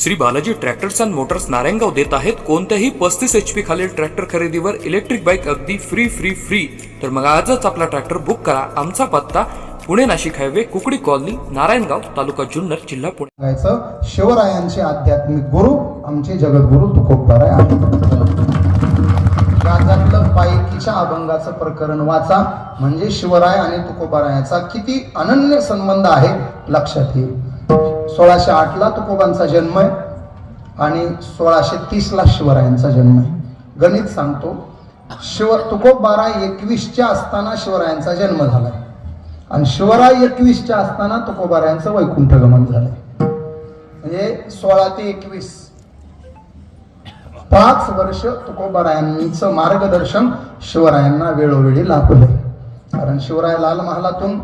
Shri Balaji tractors and motors Narayangaon देत आहेत. कोणत्याही पस्तीस एच पी खालील ट्रॅक्टर खरेदीवर इलेक्ट्रिक बाईक अगदी फ्री फ्री फ्री तर मग आजच आपला ट्रॅक्टर बुक करा. आमचा पत्ता पुणे नाशिक हायवे कुकडी कॉलनी नारायणगाव तालुका जुन्नर जिल्हा पुणे. शिवरायांचे आध्यात्मिक गुरु आमचे जगद्गुरु तुकोबराय राजातलं पायकीच्या अभंगाचं प्रकरण वाचा. म्हणजे शिवराय आणि तुकोबारायाचा किती अनन्य संबंध आहे लक्षात येईल. सोळाशे आठला तुकोबांचा जन्म आहे आणि सोळाशे तीसला शिवरायांचा जन्म आहे. गणित सांगतो शिव तुकोबारा एकवीसच्या असताना शिवरायांचा जन्म झालाय. आणि शिवराय एकवीसच्या असताना तुकोबारायांचं वैकुंठ गमन झालंय. म्हणजे सोळा ते एकवीस. पाच वर्ष तुकोबारायांचं मार्गदर्शन शिवरायांना वेळोवेळी लाभलंय. कारण शिवराय लाल महालातून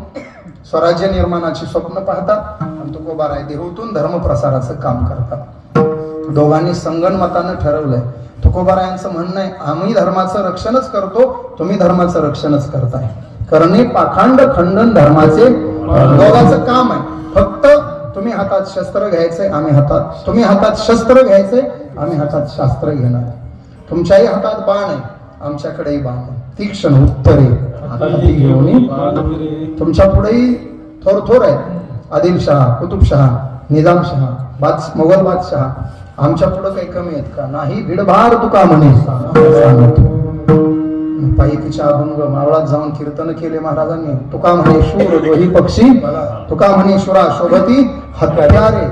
स्वराज्य निर्माणाची स्वप्न पाहतात. आणि तुकोबाराय देहूतून धर्मप्रसाराचं काम करतात. दोघांनी संगणमतानं ठरवलंय. तुकोबारायांचं म्हणणं आहे आम्ही धर्माचं रक्षणच करतो तुम्ही धर्माचं रक्षणच करताय. करणे पाखांड खंडन धर्माचे दोघांचं काम आहे. फक्त तुम्ही हातात शस्त्र घ्यायचंय आम्ही हातात तुम्ही हातात शस्त्र घ्यायचंय आम्ही हातात शास्त्र घेणार तुमच्याही हातात बाण आहे आमच्याकडेही बाण आहे. तीक्ष्ण उत्तरे घेऊन तुमच्या पुढेही थोर थोर आहेत. आदिलशहा कुतुबशहा निजामशहा बाद मोगल बादशहा आमच्या पुढं काही कमी आहेत का? नाही भिडभार तुका म्हणे. पायकीच्या अभंग मावळात जाऊन कीर्तन केले महाराजांनी. तुका म्हणे शूर दोही पक्षी. तुका म्हणे शुरा शोभती हत्यारे.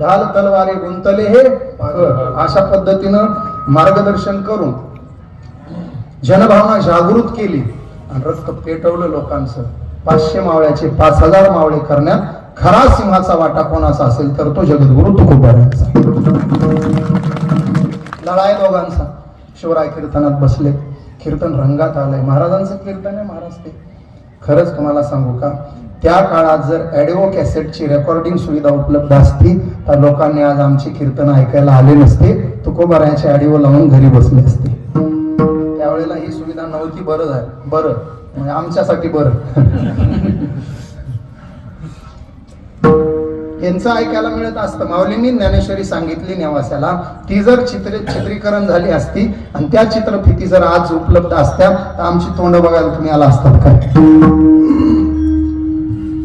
ढाल तलवारे गुंतले हे अशा पद्धतीनं मार्गदर्शन करून जनभावना जागृत केली आणि रक्त पेटवलं लोकांचं. पाचशे मावळ्याचे पाच हजार मावळे करण्यात खरा सिंहाचा वाटा कोणाचा असेल तर तो जगद्गुरु तुकोबारायांचा लढाई दोघांचा. शिवराय कीर्तनात बसले. कीर्तन रंगात आलंय. महाराजांचं कीर्तन आहे महाराज ते. खरंच तुम्हाला सांगू का? त्या काळात जर ॲडिओ कॅसेटची रेकॉर्डिंग सुविधा उपलब्ध असती तर लोकांनी आज आमची कीर्तन ऐकायला आले नसते. तुकोबारायाचे ऑडिओ लावून घरी बसले असते. त्यावेळेला ही सुविधा नव्हती बरं झालं. बरं. म्हणजे आमच्यासाठी बरं. यांचं ऐकायला मिळत असतं. माऊलींनी ज्ञानेश्वरी सांगितली नेवास्याला ती जर चित्र चित्रीकरण झाली असती आणि त्या चित्रफिती जर आज उपलब्ध असत्या तर आमची तोंड बघायला तुम्ही आला असतात काय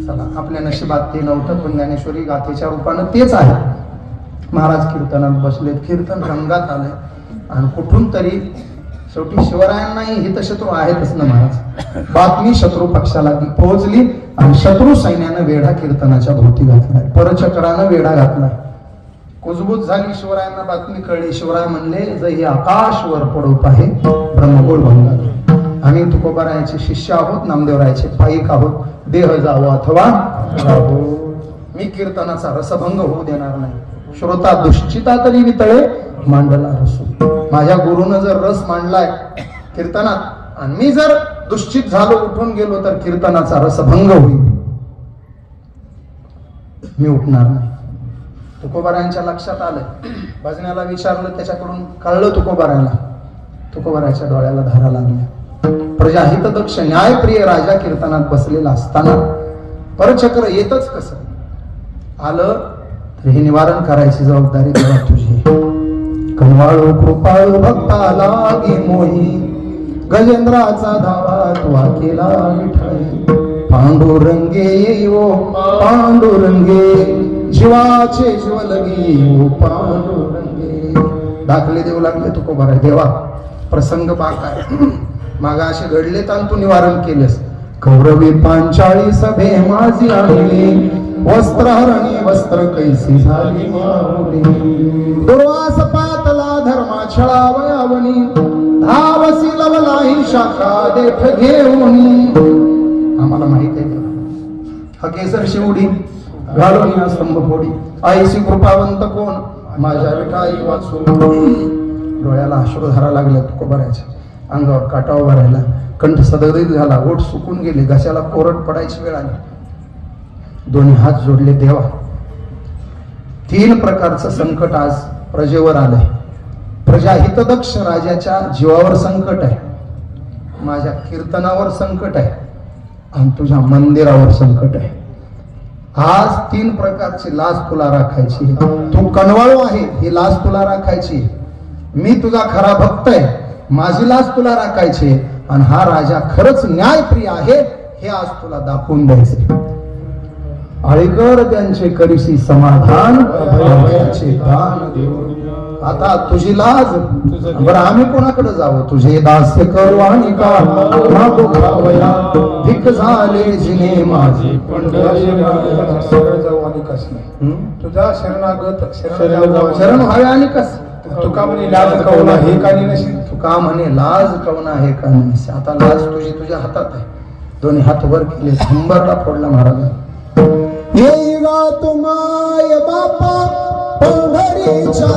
चला आपल्या नशिबात ते नव्हतं पण ज्ञानेश्वरी गाथेच्या रूपानं तेच आहे. महाराज कीर्तनात बसलेत. कीर्तन रंगात आलंय. आणि कुठून तरी शेवटी शिवरायांनाही हितशत्रू आहेतच ना महाराज? बातमी शत्रू पक्षाला पोहोचली आणि शत्रू सैन्यानं वेढा कीर्तनाच्या भोवती घातलाय. परचक्रानं वेढा घातलाय. कुजबूज झाली शिवरायांना बातमी कळली. शिवराय म्हणले जर हे आकाश वर पडूप आहे ब्रह्मगोळ भंगार आम्ही तुकोबारायाचे शिष्य आहोत नामदेवरायाचे पाईक आहोत. देह जावो अथवा मी कीर्तनाचा रसभंग होऊ देणार नाही. श्रोता दुश्चिता तरी वितळे मांडला रसू माझ्या गुरुनं जर रस मांडलाय कीर्तनात आणि मी जर दुश्चित झालो उठून गेलो तर कीर्तनाचा रसभंग होईल. मी उठणार नाही. तुकोबारांच्या लक्षात आलं भजनाला विचारलं त्याच्याकडून कळलं तुकोबारायला तुकोबाराच्या डोळ्याला धारा लागल्या. प्रजाहित दक्ष न्यायप्रिय राजा कीर्तनात बसलेला असताना परचक्र येतच कसं? आलं तर हे निवारण करायची जबाबदारी तुझी कनवाळू कृपाळू भक्ता लागी मोही. गजेंद्राचा धावा तुवा केला विठाई पांडुरंगे ओ पांडुरंगे. जीवाचे जीव लगी ओ पांडुरंगे. दाखले देऊ लागले तुको बरं. देवा प्रसंग बाकाय मागा असे घडले तर तू निवारण केलेस. कौरवी पांचाळी सभे माझी आणली. वस्त्रहरणी वस्त्र कैसी झाली माऊली दुर्वास पा छळावयावनी धावसी लवलाही शाखा देठ घेऊन. आम्हाला माहीत आहे हा केसर शिवडी घालून या स्तंभ फोडी. आईशी कृपावंत कोण? माझ्या विठाई वाचू. डोळ्याला अश्रुधारा लागल्या तुकोबऱ्याच्या अंगावर काटाव भरायला. कंठ सदगदित झाला. ओठ सुकून गेले. घशाला कोरट पडायची वेळ आली. दोन्ही हात जोडले. देवा तीन प्रकारचं संकट आज प्रजेवर आलंय. प्रजा हितदक्ष राजाच्या जीवावर संकट आहे. माझ्या कीर्तनावर संकट आहे. आणि तुझ्या मंदिरावर संकट आहे. आज तीन प्रकारची लाज तुला राखायची. तू कणवाळू आहे ही लाज तुला राखायची. मी तुझा खरा भक्त आहे माझी लाज तुला राखायची. आणि हा राजा खरंच न्यायप्रिय आहे हे आज तुला दाखवून द्यायचे. आळीकर त्यांचे करीशी समाधान दान देऊन. आता तुझी लाज. बरं आम्ही कोणाकडे जावं? तुझे दास्य करू आणि का? भिक झाले जिने माझे. सरळ जाऊ आणि कस नाही? तुझा शरणागत शरण जाऊ शरण व्हावे आणि कस? तुका म्हणे लाज कवला हे काही नशील तू का म्हणे लाज कवना हे का नाही आता लाज तुझी तुझ्या हातात आहे. दोन्ही हात वर केले शंभरला फोडला महाराज येईगा तुमाय बापा पंढरीच्या